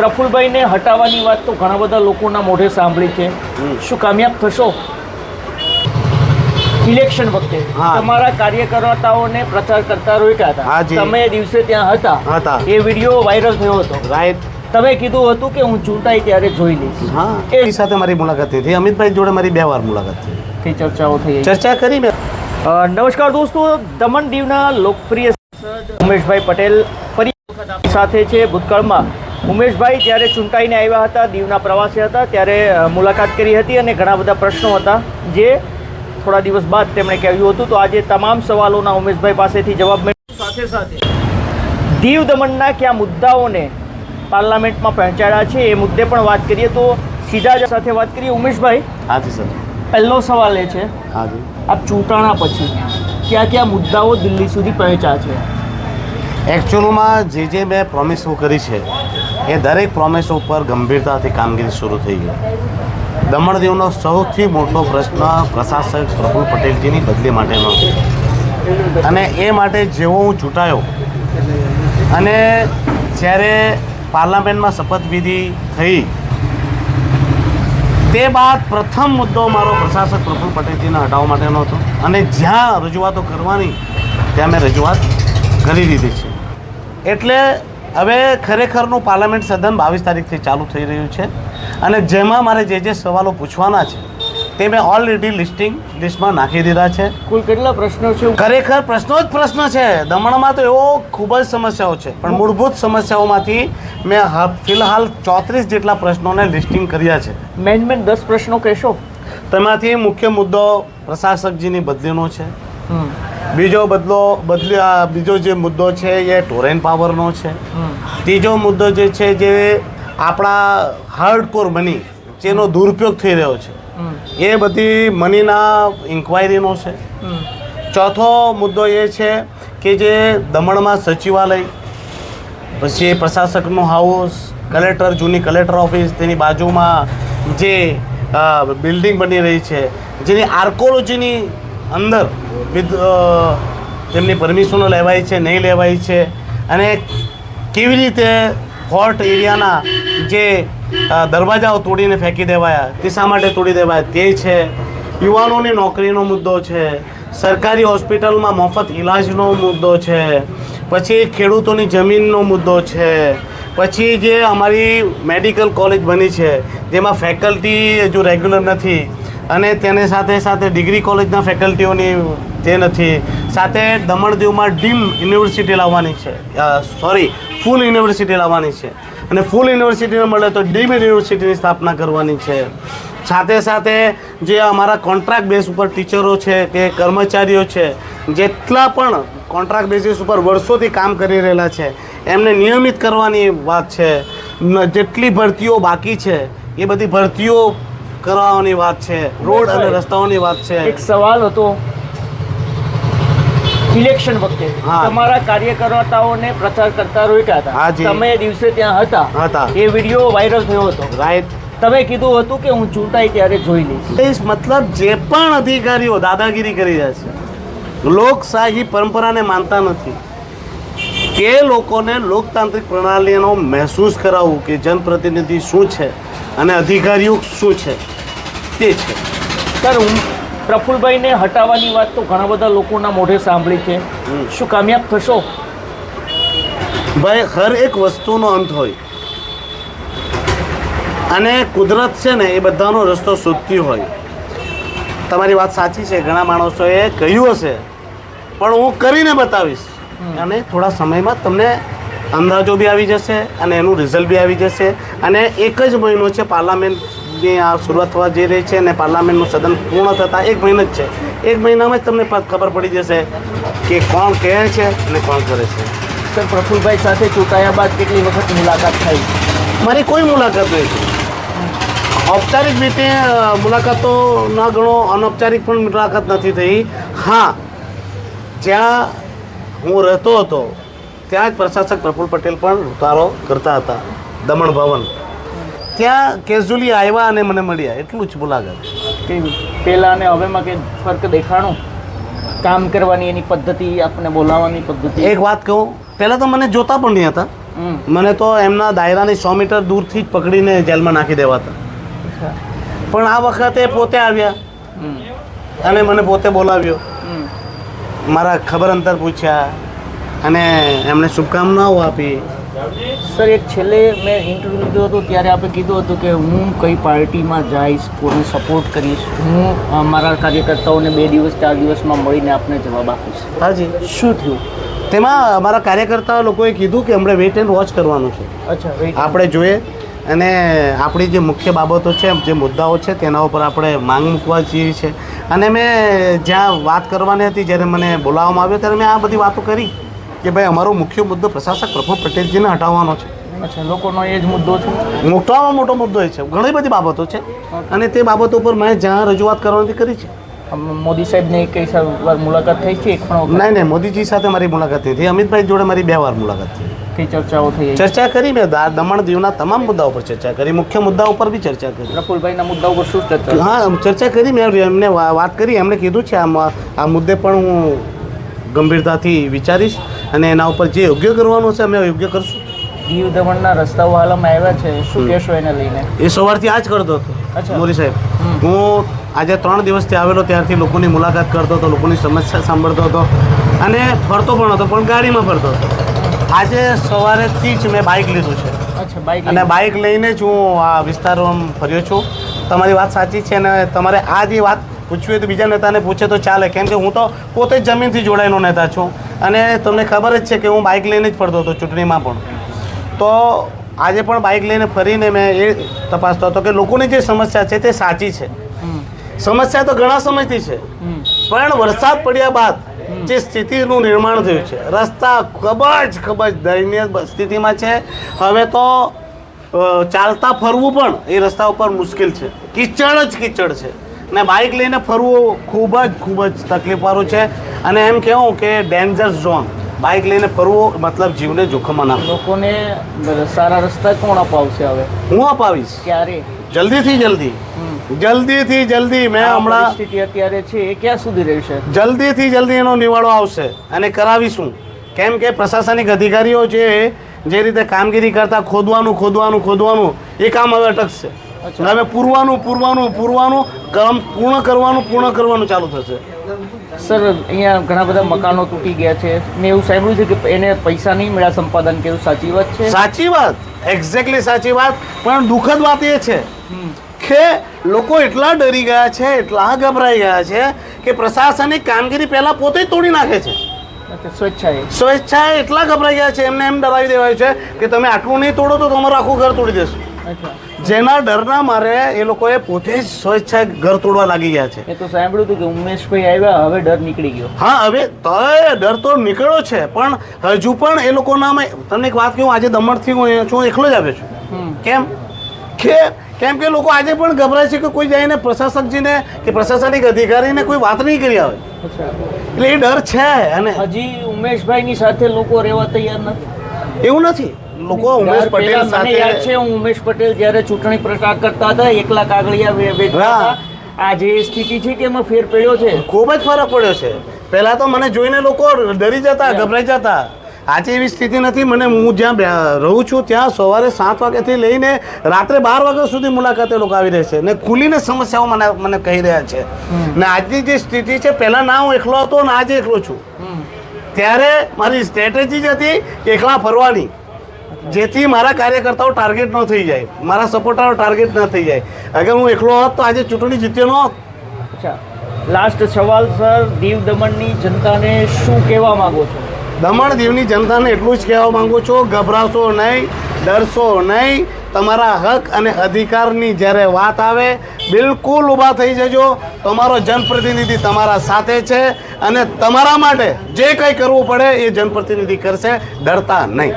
પ્રફુલભાઈને હટાવવાની વાત તો ઘણા બધા લોકોના મોઢે સાંભળી છે. શું કામયાબ થશો? ઇલેક્શન વખતે તમારા કાર્યકર્તાઓને પ્રચાર કરતા રોક્યા હતા. તમે દિવસે ત્યાં હતા. એ વીડિયો વાયરલ થયો હતો. રાઈટ તમે કીધું હતું કે હું ચૂંટાઈ ત્યારે જોઈ લઈશ. હા. એ સાથે મારી મુલાકાત થઈ. હતી અમિતભાઈ જોડે મારી બે વાર મુલાકાત થઈ. ચર્ચાઓ થઈ ચર્ચા કરી મેં. નમસ્કાર દોસ્તો. દમણ દીવના લોકપ્રિય સાંસદ ઉમેશભાઈ પટેલ ફરી વખત સાથે છે ભૂતકાળમાં. ઉમેશભાઈ જ્યારે ચૂંટાઈને આવ્યા હતા દીવના પ્રવાસે હતા ત્યારે મુલાકાત કરી હતી અને ઘણા બધા પ્રશ્નો હતા જે થોડા દિવસ બાદ તેમણે કહ્યું હતું. તો આજે તમામ સવાલોના ઉમેશભાઈ પાસેથી જવાબ મેળવ્યો સાથે સાથે દીવ દમણના કયા મુદ્દાઓને પાર્લામેન્ટમાં પહોંચાડ્યા છે એ મુદ્દે પણ વાત કરીએ તો સીધા જ સાથે વાત કરીએ. ઉમેશભાઈ હાજી સર. પહેલો સવાલ એ છે હાજી આપ ચૂંટાણા પછી કયા કયા મુદ્દાઓ દિલ્હી સુધી પહોંચ્યા છે? એકચ્યુઅલમાં જે જે મેં પ્રોમિસો કરી છે એ દરેક પ્રોમિસ ઉપર ગંભીરતાથી કામગીરી શરૂ થઈ ગઈ. દમણ દીવનો સૌથી મોટો પ્રશ્ન પ્રશાસક પ્રફુલ પટેલજીની બદલી માટેનો. હતો અને એ માટે જેવો હું ચૂંટાયો અને જ્યારે પાર્લામેન્ટમાં શપથવિધિ થઈ, તે બાદ પ્રથમ મુદ્દો મારો પ્રશાસક પ્રફુલ પટેલજીને હટાવવા માટેનો હતો. અને જ્યાં રજૂઆતો કરવાની, ત્યાં મેં રજૂઆત કરી દીધી છે. એટલે હવે ખરેખરનું પાર્લામેન્ટ સદન બાવીસ તારીખથી ચાલુ થઈ રહ્યું છે અને જેમાં મારે જે જે સવાલો પૂછવાના છે તે મેં ઓલરેડી લિસ્ટિંગ લિસ્ટમાં નાખી દીધા છે. કુલ કેટલા પ્રશ્નો છે? ખરેખર પ્રશ્નો જ પ્રશ્ન છે. દમણમાં તો એવો ખૂબ જ સમસ્યાઓ છે પણ મૂળભૂત સમસ્યાઓમાંથી મેં ફિલહાલ ચોત્રીસ જેટલા પ્રશ્નોને લિસ્ટિંગ કર્યા છે. મેન મેન દસ પ્રશ્નો કહેશો? તેમાંથી મુખ્ય મુદ્દો પ્રશાસકજીની બદલીનો છે. બીજો બદલો બદલી બીજો જે મુદ્દો છે એ ટોરેન પાવરનો છે. ત્રીજો મુદ્દો જે છે જે આપણા હાર્ડકોર મની જેનો દુરુપયોગ થઈ રહ્યો છે. એ બધી મનીના ઇન્ક્વાયરીનો છે. ચોથો મુદ્દો એ છે કે જે દમણમાં સચિવાલય પછી પ્રશાસકનું હાઉસ કલેક્ટર જૂની કલેક્ટર ઓફિસ તેની બાજુમાં જે બિલ્ડિંગ બની રહી છે જેની આર્કોલોજીની અંદર અ, તેમની પરમિશનો લેવાય છે નહીં લેવાય છે અને કેવી રીતે ફોર્ટ એરિયાના જે દરવાજાઓ તોડીને ફેંકી દેવાયા તે શા માટે તોડી દેવાયા તે છે. યુવાનોની નોકરીનો મુદ્દો છે સરકારી હોસ્પિટલમાં મફત ઇલાજનો મુદ્દો છે પછી ખેડૂતોની જમીનનો મુદ્દો છે પછી જે અમારી મેડિકલ કોલેજ બની છે જેમાં ફેકલ્ટી હજુ રેગ્યુલર નથી અને તેને સાથે સાથે ડિગ્રી કોલેજના ફેકલ્ટીઓની તે નથી, સાથે દમણ દીવમાં ડીમ યુનિવર્સિટી લાવવાની છે. સોરી, ફૂલ યુનિવર્સિટી લાવવાની છે. અને ફૂલ યુનિવર્સિટીને મળે તો ડીમ યુનિવર્સિટીની સ્થાપના કરવાની છે. સાથે સાથે જે અમારા કોન્ટ્રાક્ટ બેઝ ઉપર ટીચરો છે, કે કર્મચારીઓ છે, જેટલા પણ કોન્ટ્રાક્ટ બેઝિસ ઉપર વર્ષોથી કામ કરી રહેલા છે, એમને નિયમિત કરવાની વાત છે. જેટલી ભરતીઓ બાકી છે, એ બધી ભરતીઓ કરાવવાની વાત છે રોડ અને રસ્તાઓની વાત છે. એક સવાલ હતો. ઇલેક્શન વખતે તમારા કાર્યકર્તાઓને પ્રચાર કરતા રોક્યા હતા. તમે દિવસે ત્યાં હતા. હતા. એ વીડિયો વાયરલ થયો હતો. રાઈટ તમે કીધું હતું કે હું ચૂંટાઈ ત્યારે જોઈ લઈશ. મતલબ જે પણ અધિકારીઓ દાદાગીરી કરી રહ્યા છે લોકશાહી પરંપરાને માનતા નથી. કે લોકોને લોકતાંત્રિક પ્રણાલીનો મહેસૂસ કરાવવું કે જનપ્રતિનિધિ શું છે અને અધિકારીઓ શું છે? તે છે. સર હું પ્રફુલભાઈને હટાવવાની વાત તો ઘણા બધા લોકોના મોઢે સાંભળી છે. શું કામયાબ થશો? ભાઈ હર એક વસ્તુનો અંત હોય. અને કુદરત છે ને એ બધાનો રસ્તો શોધતી હોય. તમારી વાત સાચી છે ઘણા માણસોએ કહ્યું હશે. પણ હું કરીને બતાવીશ. અને થોડા સમયમાં તમને અંદાજો બી આવી જશે અને એનું રિઝલ્ટ બી આવી જશે. અને એક જ મહિનો છે પાર્લામેન્ટની આ શરૂઆત થવા જઈ રહી છે અને પાર્લામેન્ટનું સદન પૂર્ણ થતાં એક મહિનો જ છે. એક મહિનામાં જ તમને ખબર પડી જશે કે કોણ કહે છે અને કોણ કરે છે. સર પ્રફુલભાઈ સાથે ચૂંટાયા બાદ કેટલી વખત મુલાકાત થઈ? મારી કોઈ મુલાકાત નથી ઔપચારિક રીતે મુલાકાત તો ના ગણો અનૌપચારિક પણ મુલાકાત નથી થઈ. હા જ્યાં હું રહેતો હતો ત્યાં જ પ્રશાસક પ્રફુલ પટેલ પણ ઉતારો કરતા હતા. દમણ ભવન. ત્યાં કેઝ્યુઅલી આવ્યા અને મને મળ્યા. એટલું જ મુલાકાત કે પહેલાં અને હવેમાં કે ફરક દેખાણું? કામ કરવાની એની પદ્ધતિ આપણને બોલાવવાની પદ્ધતિ? એક વાત કહું. પહેલાં તો મને જોતા પણ નહીં હતા. મને તો એમના દાયરાની સો મીટર દૂરથી જ પકડીને જેલમાં નાખી દેવાતા. પણ આ વખતે પોતે આવ્યા. અને મને પોતે બોલાવ્યો. મારા ખબર અંતર પૂછ્યા. અને એમણે શુભકામનાઓ આપી. સર એક છેલ્લે મેં ઇન્ટરવ્યૂ લીધો હતો ત્યારે આપણે કીધું હતું કે હું કઈ પાર્ટીમાં જઈશ કોને સપોર્ટ કરીશ હું મારા કાર્યકર્તાઓને બે દિવસ ચાર દિવસમાં મળીને આપને જવાબ આપીશ. હાજી શું થયું? તેમાં અમારા કાર્યકર્તા લોકોએ કીધું કે હમણાં વેટ એન્ડ વોચ કરવાનું છે. અચ્છા આપણે જોઈએ. અને આપણી જે મુખ્ય બાબતો છે જે મુદ્દાઓ છે તેના ઉપર આપણે માંગ મૂકવા જેવી છે. અને મેં જ્યાં વાત કરવાની હતી જ્યારે મને બોલાવવામાં આવ્યો ત્યારે મેં આ બધી વાતો કરી. કે ભાઈ અમારો મુખ્ય મુદ્દો પ્રશાસક પ્રફુલ પટેલજીને હટાવવાનો છે. અચ્છા લોકોનો એ જ મુદ્દો છે? મોટામાં મોટો મુદ્દો એ છે. ઘણી બધી બાબતો છે. અને તે બાબતો પર મેં જ્યાં રજૂઆત કરવાની કરી છે. મોદી સાહેબને કઈ વાર મુલાકાત થઈ છે પણ નહીં નહીં મોદીજી સાથે મારી મુલાકાત થઈ. હતી અમિતભાઈ જોડે મારી બે વાર મુલાકાત થઈ. કઈ ચર્ચાઓ થઈ ચર્ચા કરી મેં. દમણ દીવના તમામ મુદ્દાઓ પર ચર્ચા કરી. મુખ્ય મુદ્દા ઉપર બી ચર્ચા કરી. પ્રફુલભાઈના મુદ્દા ઉપર શું ચર્ચા? હા ચર્ચા કરી મેં. એમને વાત કરી. એમણે કીધું છે આ મુદ્દે પણ હું ગંભીરતાથી વિચારીશ અને એના ઉપર જે યોગ્ય કરવાનું છે અમે યોગ્ય કરશું. દીવ દમણના રસ્તાઓ હાલમાં આવ્યા છે. શું કહેશો એને લઈને? એ સવારથી આ જ કરતો હતો અચ્છા. મોરી સાહેબ. હું આજે ત્રણ દિવસથી આવેલો ત્યારથી લોકોની મુલાકાત કરતો હતો લોકોની સમસ્યા સાંભળતો હતો અને ફરતો પણ હતો પણ ગાડીમાં ફરતો હતો. આજે સવારેથી જ મેં બાઇક લીધું છે. અને બાઇક લઈને જ હું આ વિસ્તારમાં ફર્યો છું. તમારી વાત સાચી છે અને તમારે આ જે વાત પૂછવી હોય તો બીજા નેતાને પૂછે તો ચાલે. કેમ કે હું તો પોતે જ જમીનથી જોડાયેલો નેતા છું. અને તમને ખબર જ છે કે હું બાઇક લઈને જ ફરતો હતો ચૂંટણીમાં પણ. તો આજે પણ બાઇક લઈને ફરીને મેં એ તપાસતો હતો કે લોકોની જે સમસ્યા છે તે સાચી છે. સમસ્યા તો ઘણા સમયથી છે. પણ વરસાદ પડ્યા બાદ જે સ્થિતિનું નિર્માણ થયું છે, રસ્તા ખૂબ જ ખૂબ જ દયનીય સ્થિતિમાં છે. હવે તો ચાલતા ફરવું પણ એ રસ્તા ઉપર મુશ્કેલ છે. કિચડ જ કિચડ છે. ને બાઇક લઈને ફરવું ખૂબ જ ખૂબ જ તકલીફવાળું છે. અને એમ કહેવું કે ડેન્જર ઝોન બાઇક લઈને ફરવું મતલબ જીવને જોખમમાં નાખવું લોકોને સારા રસ્તા કોણ અપાવશે હવે? હું અપાવીશ. ક્યારે? જલ્દીથી જલ્દી. જલ્દીથી જલ્દી. મેં હમણાં સ્થિતિ અત્યારે છે એ ક્યાં સુધી રહેશે? જલ્દીથી જલ્દી એનો નિવાડો આવશે અને કરાવીશું. કેમ કે પ્રશાસનિક અધિકારીઓ છે જે રીતે કામગીરી કરતા ખોદવાનું ખોદવાનું ખોદવાનું એ કામ હવે અટકશે. અચ્છા. હવે પૂરવાનું પૂરવાનું પૂરવાનું કામ પૂર્ણ કરવાનું પૂર્ણ કરવાનું ચાલુ થશે. સર અહીંયા ઘણા બધા મકાનો તૂટી ગયા છે. મેં એવું સાંભળ્યું છે કે એને પૈસા નહીં મળ્યા સંપાદન કે સાચી વાત છે? સાચી વાત એક્ઝેક્ટલી સાચી વાત પણ દુઃખદ વાત એ છે કે લોકો એટલા ડરી ગયા છે એટલા ગભરાઈ ગયા છે કે પ્રશાસનિક કામગીરી પહેલાં પોતે જ તોડી નાખે છે. સ્વેચ્છાએ. સ્વેચ્છાએ એટલા ગભરાઈ ગયા છે એમને એમ ડરાવી દેવાય છે કે તમે આટલું નહીં તોડો તો તમારું આખું ઘર તોડી દેશું. જેના ડરના મારે એ લોકોએ પોતે જ સ્વેચ્છાએ ઘર તોડવા લાગી ગયા છે. એ તો સાંભળ્યું હતું કે ઉમેશભાઈ આવ્યા હવે ડર નીકળી ગયો. હા હવે તો ડર તો નીકળ્યો છે પણ હજુ પણ એ લોકોના તમને એક વાત કહું આજે દમણથી હું અહીંયા છું એકલો જ આવ્યો છું. કેમ? કે કેમ કે લોકો આજે પણ ગભરાય છે કે કોઈ જઈને પ્રશાસકજીને કે પ્રશાસનિક અધિકારીને કોઈ વાત નહીં કરી આવે. એટલે એ ડર છે અને હજી ઉમેશભાઈની સાથે લોકો રહેવા તૈયાર નથી? એવું નથી. લોકો ઉમેશ પટેલ સાથે યાદ છે હું ઉમેશ પટેલ જ્યારે ચૂંટણી પ્રચાર કરતા હતા એકલા કાગળિયા વેચતા હતા. આ જે સ્થિતિ છે કે એમાં ફેર પડ્યો છે? ખૂબ જ ફરક પડ્યો છે. પહેલા તો મને જોઈને લોકો ડરી જતા ગભરાઈ જતા. આજે એવી સ્થિતિ નથી મને હું જ્યાં રહું છું ત્યાં સવારે સાત વાગ્યાથી લઈને રાત્રે બાર વાગ્યા સુધી મુલાકાતે લોકો આવી રહે છે ને ખુલીને સમસ્યાઓ મને મને કહી રહ્યા છે. ને આજની જે સ્થિતિ છે પહેલાં ના હું એકલો હતો ને આજે એકલો છું. ત્યારે મારી સ્ટ્રેટેજી જ હતી એકલા ફરવાની. જેથી મારા કાર્યકર્તાઓ ટાર્ગેટ ન થઈ જાય. મારા સપોર્ટરો ટાર્ગેટ ન થઈ જાય. અગર હું એકલો હોત તો આજે ચૂંટણી જીત્યો ન હોત. અચ્છા. લાસ્ટ સવાલ સર દીવ દમણની જનતાને શું કહેવા માંગો છો? દમણ દીવની જનતાને એટલું જ કહેવા માંગુ છું ગભરાશો નહીં ડરશો નહીં. તમારા હક અને અધિકારની જ્યારે વાત આવે બિલકુલ ઊભા થઈ જજો. તમારો જનપ્રતિનિધિ તમારા સાથે છે અને તમારા માટે જે કંઈ કરવું પડે એ જનપ્રતિનિધિ કરશે ડરતા નહીં.